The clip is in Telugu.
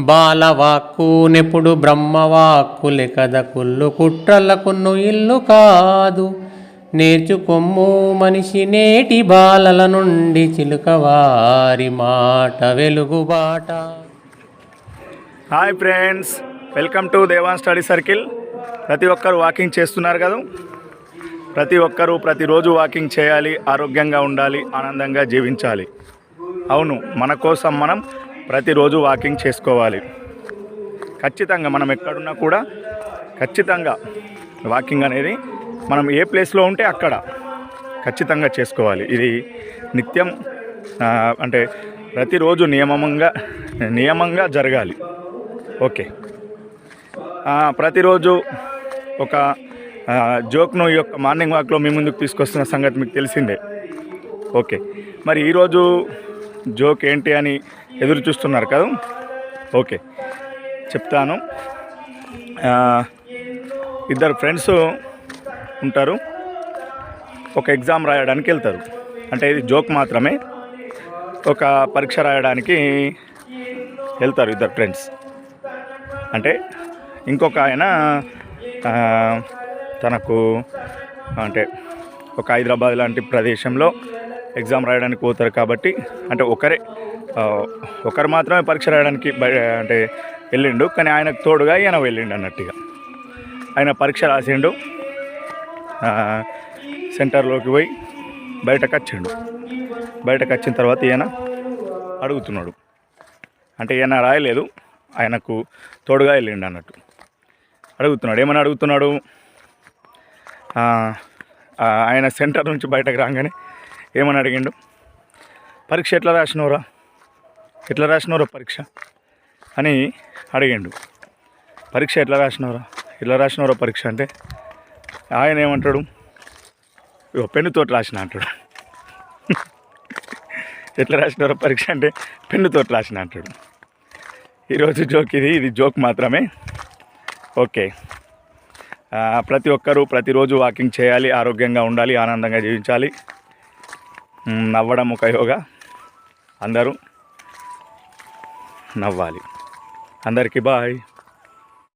బాలవాక్కు నెప్పుడు బ్రహ్మవాక్కులే కద కుళ్ళు కుట్రలకున్ను ఇల్లు కాదు. నేర్చుకొమ్ము మనిషి నేటి బాలల నుండి చిలుకవారి మాట వెలుగుబాట hi friends welcome to Devan study circle. ప్రతి ఒక్కరు వాకింగ్ చేస్తున్నారు కదా? ప్రతి ఒక్కరూ ప్రతిరోజు వాకింగ్ చేయాలి ఆరోగ్యంగా ఉండాలి ఆనందంగా జీవించాలి. అవును మన కోసం మనం ప్రతిరోజు వాకింగ్ చేసుకోవాలి. ఖచ్చితంగా మనం ఎక్కడున్నా కూడా ఖచ్చితంగా వాకింగ్ అనేది మనం ఏ ప్లేస్లో ఉంటే అక్కడ ఖచ్చితంగా చేసుకోవాలి. ఇది నిత్యం అంటే ప్రతిరోజు నియమంగా నియమంగా జరగాలి. ఓకే. ప్రతిరోజు ఒక జోక్ను ఈ యొక్క మార్నింగ్ వాక్లో మీ ముందుకు తీసుకొస్తున్న సంగతి మీకు తెలిసిందే. ఓకే. మరి ఈరోజు జోక్ ఏంటి అని ఎదురు చూస్తున్నారు కదా? ఓకే. చెప్తాను. ఇద్దరు ఫ్రెండ్స్ ఉంటారు. ఒక ఎగ్జామ్ రాయడానికి వెళ్తారు. అంటే ఇది జోక్ మాత్రమే. ఒక పరీక్ష రాయడానికి వెళ్తారు ఇద్దరు ఫ్రెండ్స్. అంటే ఇంకొక ఆయన తనకు అంటే ఒక హైదరాబాద్ లాంటి ప్రదేశంలో ఎగ్జామ్ రాయడానికి పోతారు కాబట్టి అంటే ఒకరే ఒకరు మాత్రమే పరీక్ష రాయడానికి అంటే వెళ్ళిండు కానీ ఆయనకు తోడుగా ఈయన వెళ్ళిండు అన్నట్టుగా. ఆయన పరీక్ష రాసిండు సెంటర్లోకి పోయి బయటకు వచ్చిండు. బయటకు వచ్చిన తర్వాత ఈయన అడుగుతున్నాడు. అంటే ఈయన రాయలేదు ఆయనకు తోడుగా వెళ్ళిండు అన్నట్టు. అడుగుతున్నాడు ఏమని అడుగుతున్నాడు? ఆయన సెంటర్ నుంచి బయటకు రాగానే ఏమని అడిగిండు? పరీక్ష ఎట్లా రాసినవరా ఎట్లా రాసినవరా పరీక్ష? అని అడిగిండు. పరీక్ష ఎట్లా రాసినవరా ఎట్లా రాసినవరా పరీక్ష అంటే ఆయన ఏమంటాడు? ఇగో పెన్నుతోటి రాసిన అంటాడు. ఎట్లా రాసినారో పరీక్ష అంటే పెన్నుతోటి రాసిన అంటాడు. ఈరోజు జోక్ ఇది ఇది జోక్ మాత్రమే. ఓకే. ప్రతి ఒక్కరూ ప్రతిరోజు వాకింగ్ చేయాలి ఆరోగ్యంగా ఉండాలి ఆనందంగా జీవించాలి. నవ్వడం ఒక యోగా. అందరూ నవ్వాలి. అందరికీ బాయ్.